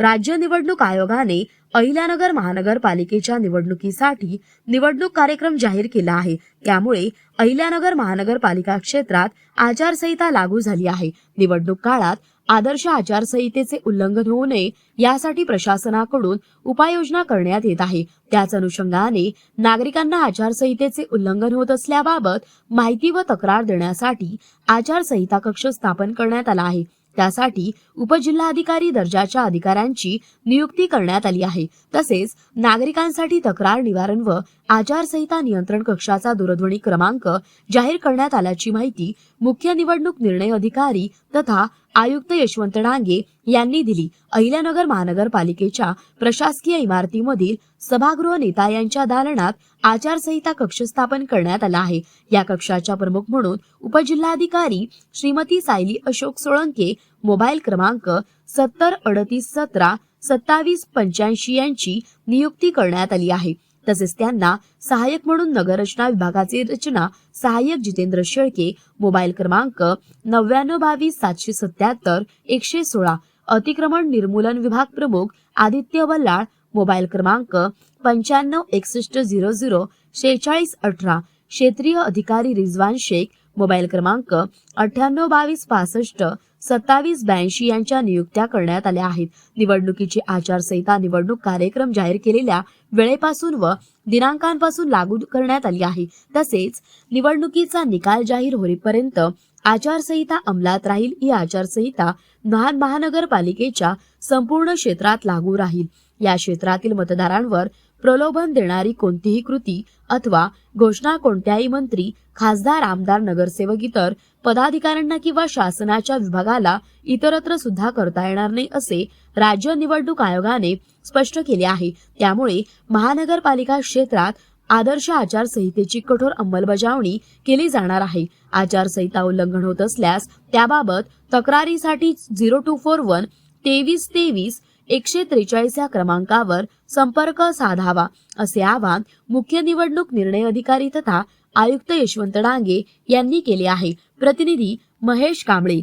राज्य निवडणूक आयोगाने अहिल्यानगर महानगरपालिकेच्या निवडणुकीसाठी निवडणूक कार्यक्रम जाहीर केला आहे. त्यामुळे अहिल्यानगर महानगरपालिका क्षेत्रात आचारसंहिता लागू झाली आहे. निवडणूक काळात आदर्श आचारसंहितेचे उल्लंघन होऊ नये यासाठी प्रशासनाकडून उपाययोजना करण्यात येत आहे. त्याच अनुषंगाने नागरिकांना आचारसंहितेचे उल्लंघन होत असल्याबाबत माहिती व तक्रार देण्यासाठी आचारसंहिता कक्ष स्थापन करण्यात आला आहे. त्यासाठी उपजिल्हाधिकारी दर्जाच्या अधिकाऱ्यांची नियुक्ती करण्यात आली आहे. तसेच नागरिकांसाठी तक्रार निवारण व आचारसंहिता नियंत्रण कक्षाचा दूरध्वनी क्रमांक जाहीर करण्यात आल्याची माहिती मुख्य निवडणूक निर्णय अधिकारी तथा आयुक्त यशवंत डांगे यांनी दिली. अहिल्यानगर महानगरपालिकेच्या प्रशासकीय इमारतीमधील सभागृह नेता यांच्या दालनात आचारसंहिता कक्ष स्थापन करण्यात आला आहे. या कक्षाच्या प्रमुख म्हणून उपजिल्हाधिकारी श्रीमती सायली अशोक सोळंके मोबाईल क्रमांक सत्तर अडतीस सतरा सत्तावीस पंच्याऐंशी यांची नियुक्ती करण्यात आली आहे. तसेच त्यांना सहाय्यक म्हणून नगररचना विभागाचे रचना सहाय्यक जितेंद्र शेळके मोबाईल क्रमांक नव्याण्णव बावीस सातशे सत्याहत्तर एकशे सोळा. अतिक्रमण निर्मूलन विभाग प्रमुख आदित्य वल्लाळ मोबाईल क्रमांक पंच्याण्णव एकसष्ट झिरो झिरो शेहेचाळीस अठरा. क्षेत्रीय अधिकारी रिजवान शेख मोबाईल क्रमांक अठ्ठ्याण्णव बावीस पासष्ट सत्तावीस ब्याऐंशी यांच्या नियुक्त्या करण्यात आल्या आहेत. निवडणुकीची आचारसंहिता निवडणूक कार्यक्रम जाहीर केलेल्या वेळेपासून व दिनांकांपासून लागू करण्यात आली आहे. तसेच निवडणुकीचा निकाल जाहीर होईपर्यंत आचारसंहिता अंमलात राहील. ही आचारसंहिता महान महानगरपालिकेच्या संपूर्ण क्षेत्रात लागू राहील. या क्षेत्रातील मतदारांवर प्रलोभन देणारी कोणतीही कृती अथवा घोषणा कोणत्याही मंत्री खासदार आमदार नगरसेवक इतर पदाधिकाऱ्यांना किंवा शासनाच्या विभागाला इतरत्र सुद्धा करता येणार नाही असे राज्य निवडणूक आयोगाने स्पष्ट केले आहे. त्यामुळे महानगरपालिका क्षेत्रात आदर्श आचारसंहितेची कठोर अंमलबजावणी केली जाणार आहे. आचारसंहिता उल्लंघन होत असल्यास त्याबाबत तक्रारीसाठी झिरो टू फोर वन तेवीस तेवीस एकशे त्रेचाळीस या क्रमांकावर संपर्क साधावा असे आवाहन मुख्य निवडणूक निर्णय अधिकारी तथा आयुक्त यशवंत डांगे यांनी केले आहे. प्रतिनिधी महेश कांबळे.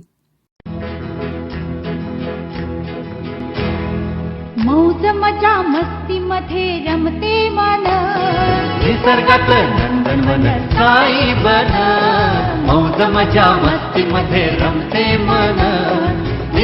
मौज मजा मस्ती मध्ये रमते मन. निसर्गात नंदनवन साई बन. मौज मजा मस्ती मध्ये रमते मन.